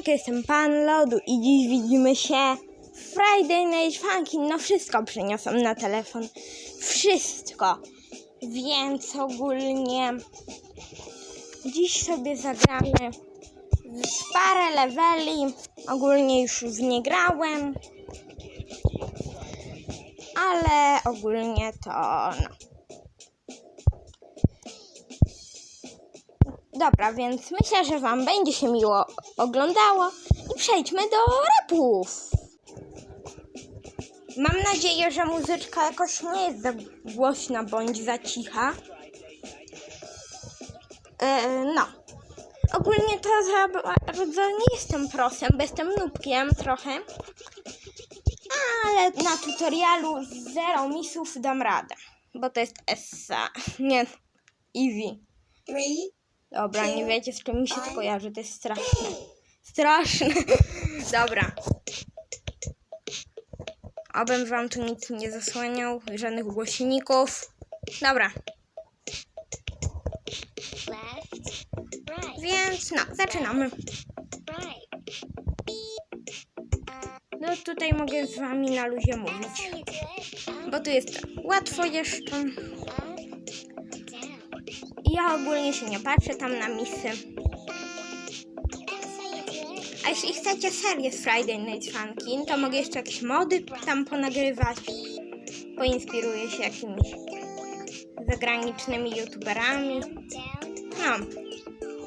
siemanko, jestem Pan Lodu i dziś widzimy się w Friday Night Funkin'. No wszystko przyniosą na telefon. Wszystko. Więc ogólnie dziś sobie zagramy parę leveli. Ogólnie już w nie grałem. Ale ogólnie to no. Dobra, więc myślę, że Wam będzie się miło oglądało i przejdźmy do rapów. Mam nadzieję, że muzyczka jakoś nie jest za głośna bądź za cicha. E, no. Ogólnie to za bardzo nie jestem prosem, bo jestem nubkiem trochę. Ale na tutorialu zero misów dam radę, bo to jest Essa. Nie, easy. Three, Dobra, nie wiecie z czym mi się to kojarzy, to jest straszne. Straszne. Dobra. Obym wam tu nic nie zasłaniał, żadnych głośników. Dobra, więc no, zaczynamy. No tutaj mogę z wami na luzie mówić, bo tu jest łatwo jeszcze. Ja ogólnie się nie patrzę tam na misy. A jeśli chcecie serię z Friday Night Funkin', to mogę jeszcze jakieś mody tam ponagrywać. Poinspiruję się jakimiś zagranicznymi youtuberami. No,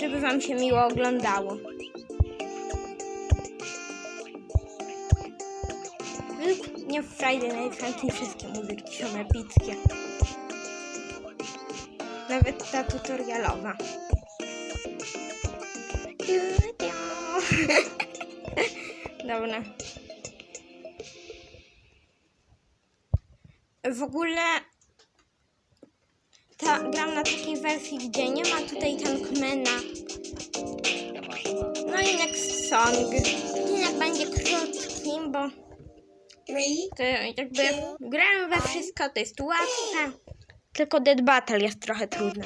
żeby wam się miło oglądało. Według mnie w Friday Night Funkin' wszystkie muzyki są epickie. Nawet ta tutorialowa. Dobra. W ogóle ta, gram na takiej wersji, gdzie nie ma tutaj tankmana. No i next song. Odcinek będzie krótki, bo to jakby grałem we wszystko, to jest łatwe. Tylko Dead Battle jest trochę trudne.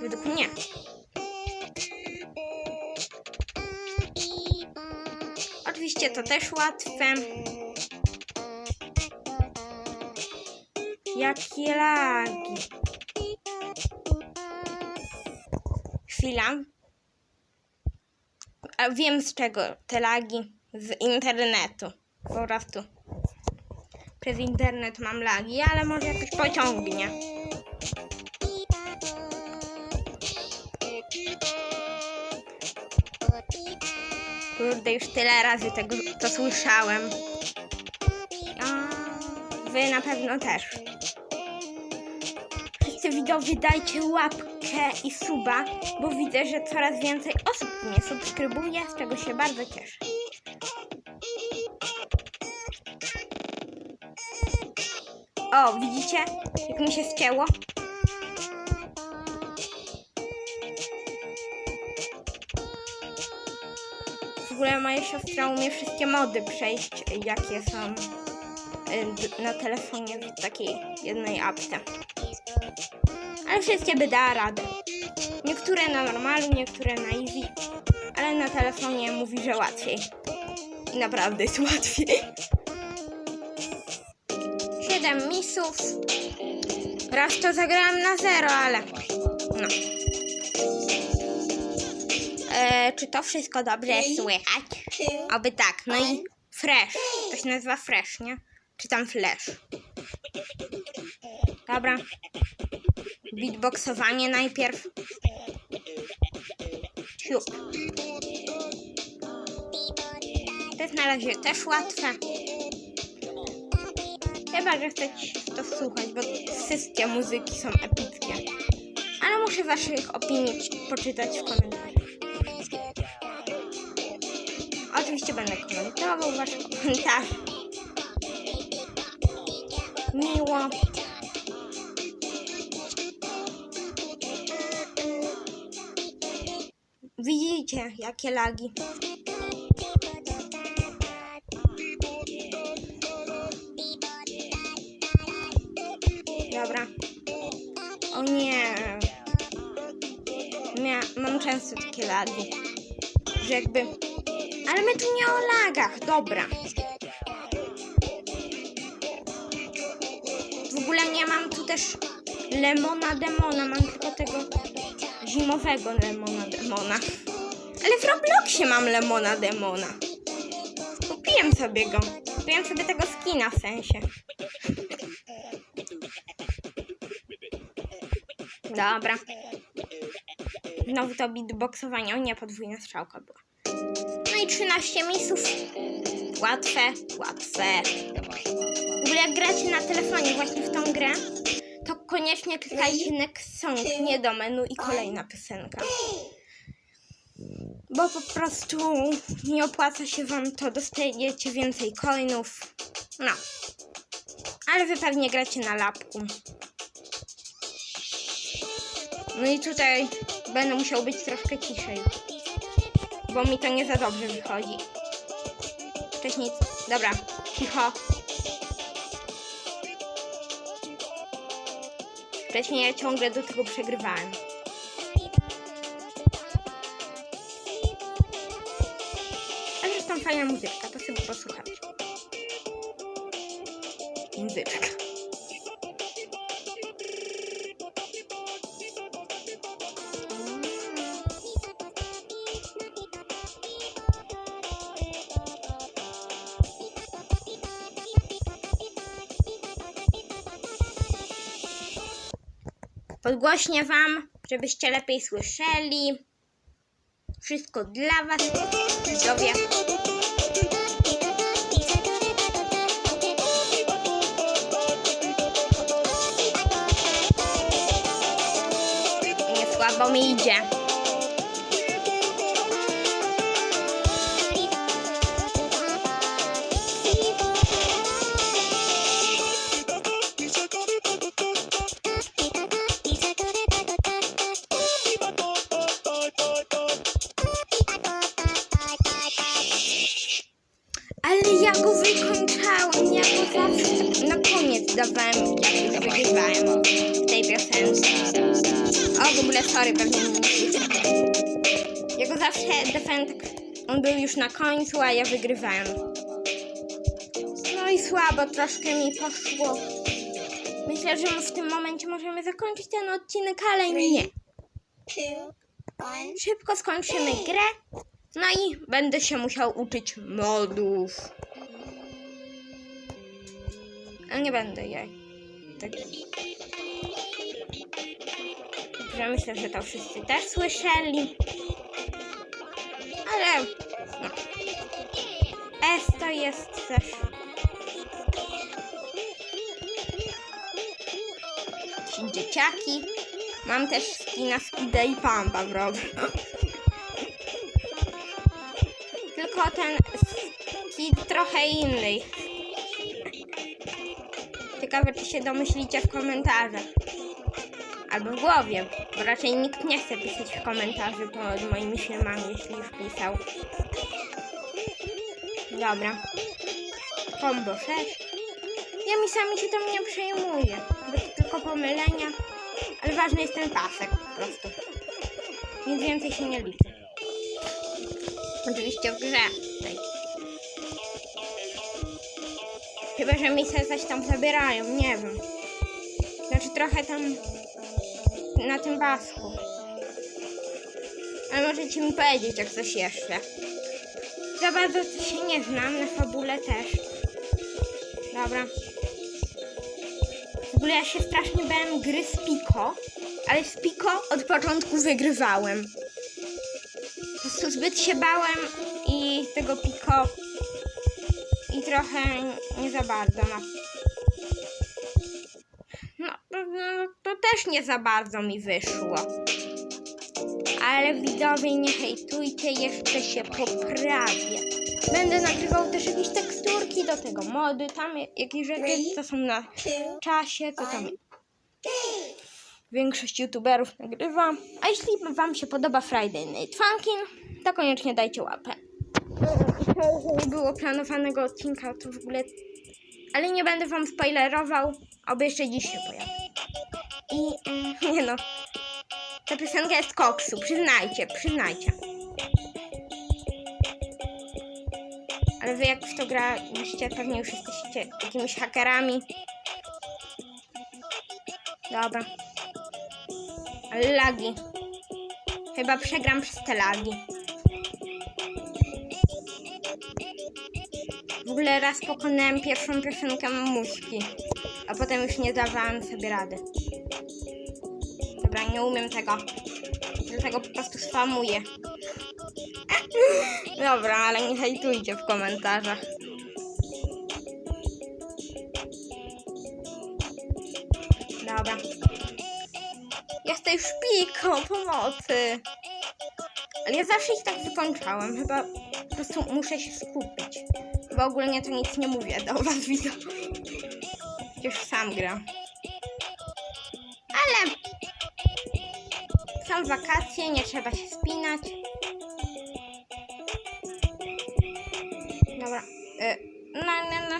Według mnie. Oczywiście to też łatwe. Jakie lagi. Chwila. A wiem z czego te lagi. Z internetu. Po prostu. Przez internet mam lagi, ale może jakoś pociągnie. Kurde, już tyle razy tego to słyszałem. A wy na pewno też. Wszyscy widzowie dajcie łapkę i suba, bo widzę, że coraz więcej osób mnie subskrybuje, z czego się bardzo cieszę. O, widzicie, jak mi się ścięło? W ogóle moja siostra umie wszystkie mody przejść, jakie są na telefonie w takiej jednej apce. Ale wszystkie by dała radę. Niektóre na normalu, niektóre na easy, ale na telefonie mówi, że łatwiej. I naprawdę jest łatwiej. 7 misów. Raz to zagrałam na zero, ale no. E, czy to wszystko dobrze słychać? Oby tak. No i fresh. To się nazywa fresh, nie? Czy tam flash? Dobra. Beatboxowanie najpierw. Siup. To jest na razie też łatwe. Chyba, że chcecie to słuchać, bo wszystkie muzyki są epickie. Ale muszę waszych opinii poczytać w komentarzach. Oczywiście będę komentował wasze komentarze. Miło. Widzicie, jakie lagi. Mia- mam często takie lagi. Że jakby... Ale my tu nie o lagach, dobra. W ogóle nie mam tu też lemona demona, mam tylko tego zimowego lemona demona. Ale w Robloxie mam lemona demona. Kupiłem sobie go. Kupiłem sobie tego skina w sensie. Dobra. Znowu to beatboxowanie. O nie, podwójna strzałka była. No i 13 misów. Łatwe, łatwe. W ogóle jak gracie na telefonie właśnie w tą grę, to koniecznie klikajcie next song, nie do menu i kolejna piosenka. Bo po prostu nie opłaca się wam to, dostajecie więcej coinów. No. Ale wy pewnie gracie na lapku. No i tutaj będę musiał być troszkę ciszej. Bo mi to nie za dobrze wychodzi. Wcześniej. Dobra, cicho. Wcześniej ja ciągle do tego przegrywałem. A zresztą fajna muzyczka, to sobie posłuchać. Muzyczka. Podgłośnię wam, żebyście lepiej słyszeli. Wszystko dla was, widzowie. Nie słabo mi idzie. Sorry, pewnie nie słyszę. Ja go zawsze tak, on był już na końcu, a ja wygrywałem. No i słabo, troszkę mi poszło. Myślę, że w tym momencie możemy zakończyć ten odcinek, ale nie. Szybko skończymy grę. No i będę się musiał uczyć modów. Ale nie będę jej. Tak. Dobrze, myślę, że to wszyscy też słyszeli. Ale no. S to jest też. Ci dzieciaki. Mam też skina Skida i Pampa w Roblox. Tylko ten skid trochę inny. Ciekawe, czy się domyślicie w komentarzach. Albo w głowie, bo raczej nikt nie chce pisać w komentarzu pod moimi filmami, jeśli już pisał. Dobra. Combo 6. Ja mi sami się tam nie przejmuję. Bo to tylko pomylenia. Ale ważny jest ten pasek po prostu. Nic więcej się nie liczy. Oczywiście w grze. Tej. Chyba, że mi se coś tam zabierają, nie wiem. Znaczy trochę tam na tym pasku. Ale możecie mi powiedzieć, jak coś jeszcze. Za bardzo to się nie znam, na fabule też. Dobra. W ogóle ja się strasznie bałem gry z Pico, ale z Pico od początku wygrywałem. Po prostu zbyt się bałem i tego Pico trochę nie za bardzo. No, no, no, to też nie za bardzo mi wyszło. Ale widzowie nie hejtujcie, jeszcze się poprawię. Będę nagrywał też jakieś teksturki do tego mody, tam jakieś rzeczy, co są na czasie, to tam większość youtuberów nagrywa. A jeśli wam się podoba Friday Night Funkin', to koniecznie dajcie łapę. Nie było planowanego odcinka, to w ogóle... Ale nie będę wam spoilerował, oby jeszcze dziś się pojawił. I... mm, nie no. Ta piosenka jest koksu, przyznajcie, przyznajcie. Ale wy jak w to graliście, pewnie już jesteście jakimiś hakerami. Dobra. Ale lagi. Chyba przegram przez te lagi. Ogóle raz pokonałem pierwszą piosenkę muszki, a potem już nie dawałem sobie rady. Dobra, nie umiem tego. Dlatego po prostu spamuję. Dobra, ale nie hejtujcie w komentarzach. Dobra. Jestem szpiką pomocy. Ale ja zawsze ich tak wykończałem. Chyba po prostu muszę się skupić. Bo ogólnie to nic nie mówię do was widzę. Już sam gram. Ale są wakacje, nie trzeba się spinać. Dobra. y, No, no, no.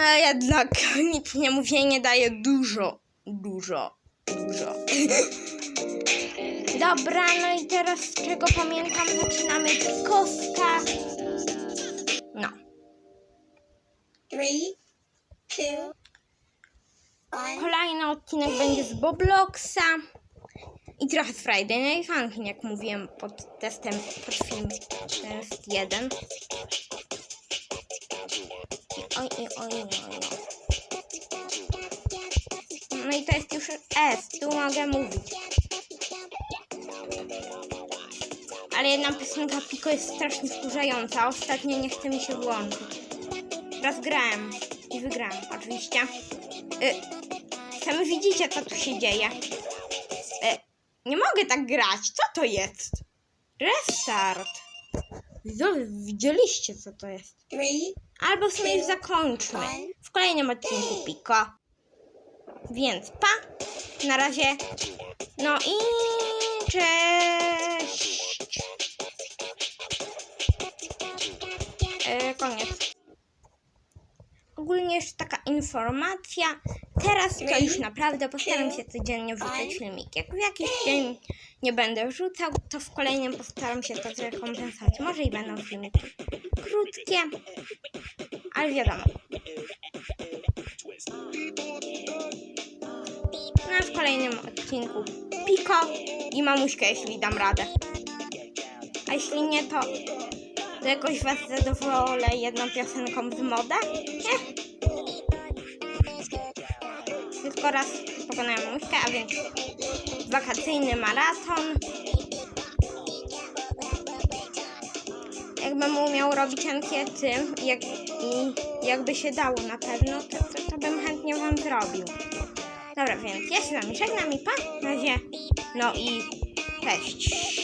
A jednak nic nie mówię, nie daje dużo, dużo, dużo. Dobra, no i teraz z czego pamiętam, zaczynamy Pikoska. Three, two. Kolejny odcinek będzie z Bobloxa i trochę z Friday Night Funkin', jak mówiłem pod testem, pod test 1. I oj, oj, i oj. No i to jest już S, tu mogę mówić. Ale jedna piosenka Piko jest strasznie wkurzająca. Ostatnio nie chce mi się włączyć. Raz grałem i wygrałem, oczywiście. Y, Sami widzicie, co tu się dzieje. E, nie mogę tak grać. Co to jest? Restart. Widzowie, widzieliście, co to jest? Albo w sumie już zakończmy. W kolejnym odcinku Piko. Więc pa. Na razie. No i cześć. E, koniec. Ogólnie jeszcze taka informacja. Teraz to już naprawdę postaram się codziennie wrzucać filmiki. Jak w jakiś dzień nie będę wrzucał, to w kolejnym postaram się to zrekompensować. Może i będą filmiki krótkie, ale wiadomo. No a w kolejnym odcinku Piko i mamuśka, jeśli dam radę. A jeśli nie, to, to jakoś was zadowolę jedną piosenką z moda? Nie? Tylko raz pokonałem mamuśkę, a więc wakacyjny maraton. Jakbym umiał robić ankiety jak, i jakby się dało na pewno, to, to, to bym chętnie wam zrobił. Dobra, więc ja się z wami żegnam i pa, na razie. No i cześć.